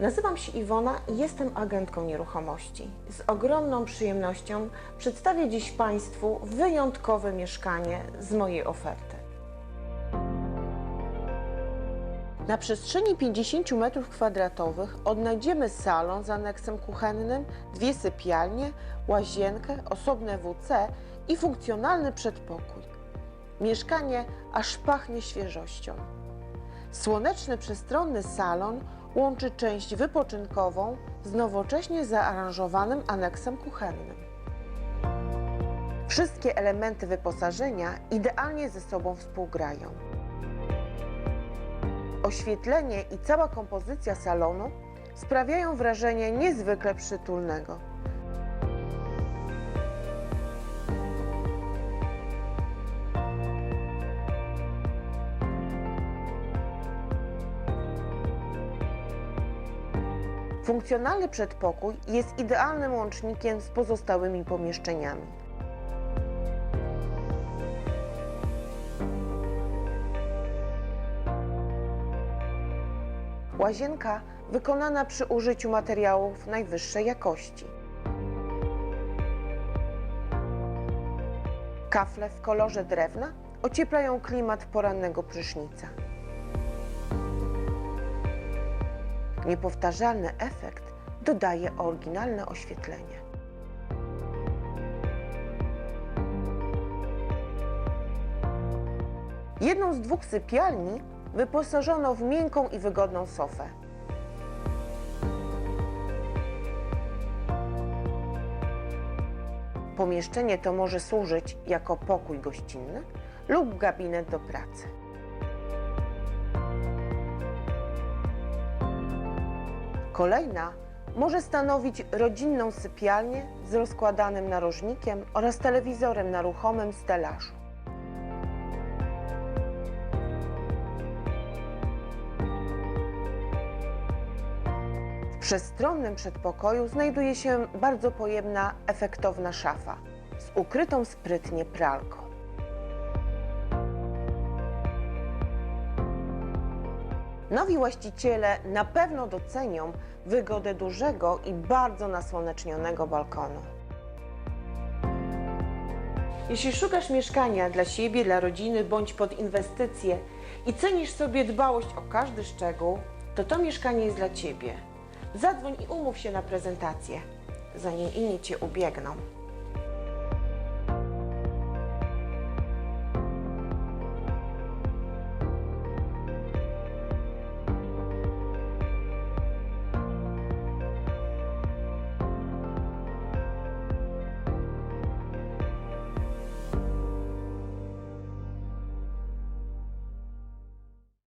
Nazywam się Iwona i jestem agentką nieruchomości. Z ogromną przyjemnością przedstawię dziś Państwu wyjątkowe mieszkanie z mojej oferty. Na przestrzeni 50 m2 odnajdziemy salon z aneksem kuchennym, dwie sypialnie, łazienkę, osobne WC i funkcjonalny przedpokój. Mieszkanie aż pachnie świeżością. Słoneczny, przestronny salon łączy część wypoczynkową z nowocześnie zaaranżowanym aneksem kuchennym. Wszystkie elementy wyposażenia idealnie ze sobą współgrają. Oświetlenie i cała kompozycja salonu sprawiają wrażenie niezwykle przytulnego. Funkcjonalny przedpokój jest idealnym łącznikiem z pozostałymi pomieszczeniami. Łazienka wykonana przy użyciu materiałów najwyższej jakości. Kafle w kolorze drewna ocieplają klimat porannego prysznica. Niepowtarzalny efekt dodaje oryginalne oświetlenie. Jedną z dwóch sypialni wyposażono w miękką i wygodną sofę. Pomieszczenie to może służyć jako pokój gościnny lub gabinet do pracy. Kolejna może stanowić rodzinną sypialnię z rozkładanym narożnikiem oraz telewizorem na ruchomym stelażu. W przestronnym przedpokoju znajduje się bardzo pojemna, efektowna szafa z ukrytą sprytnie pralką. Nowi właściciele na pewno docenią wygodę dużego i bardzo nasłonecznionego balkonu. Jeśli szukasz mieszkania dla siebie, dla rodziny bądź pod inwestycje i cenisz sobie dbałość o każdy szczegół, to to mieszkanie jest dla Ciebie. Zadzwoń i umów się na prezentację, zanim inni Cię ubiegną.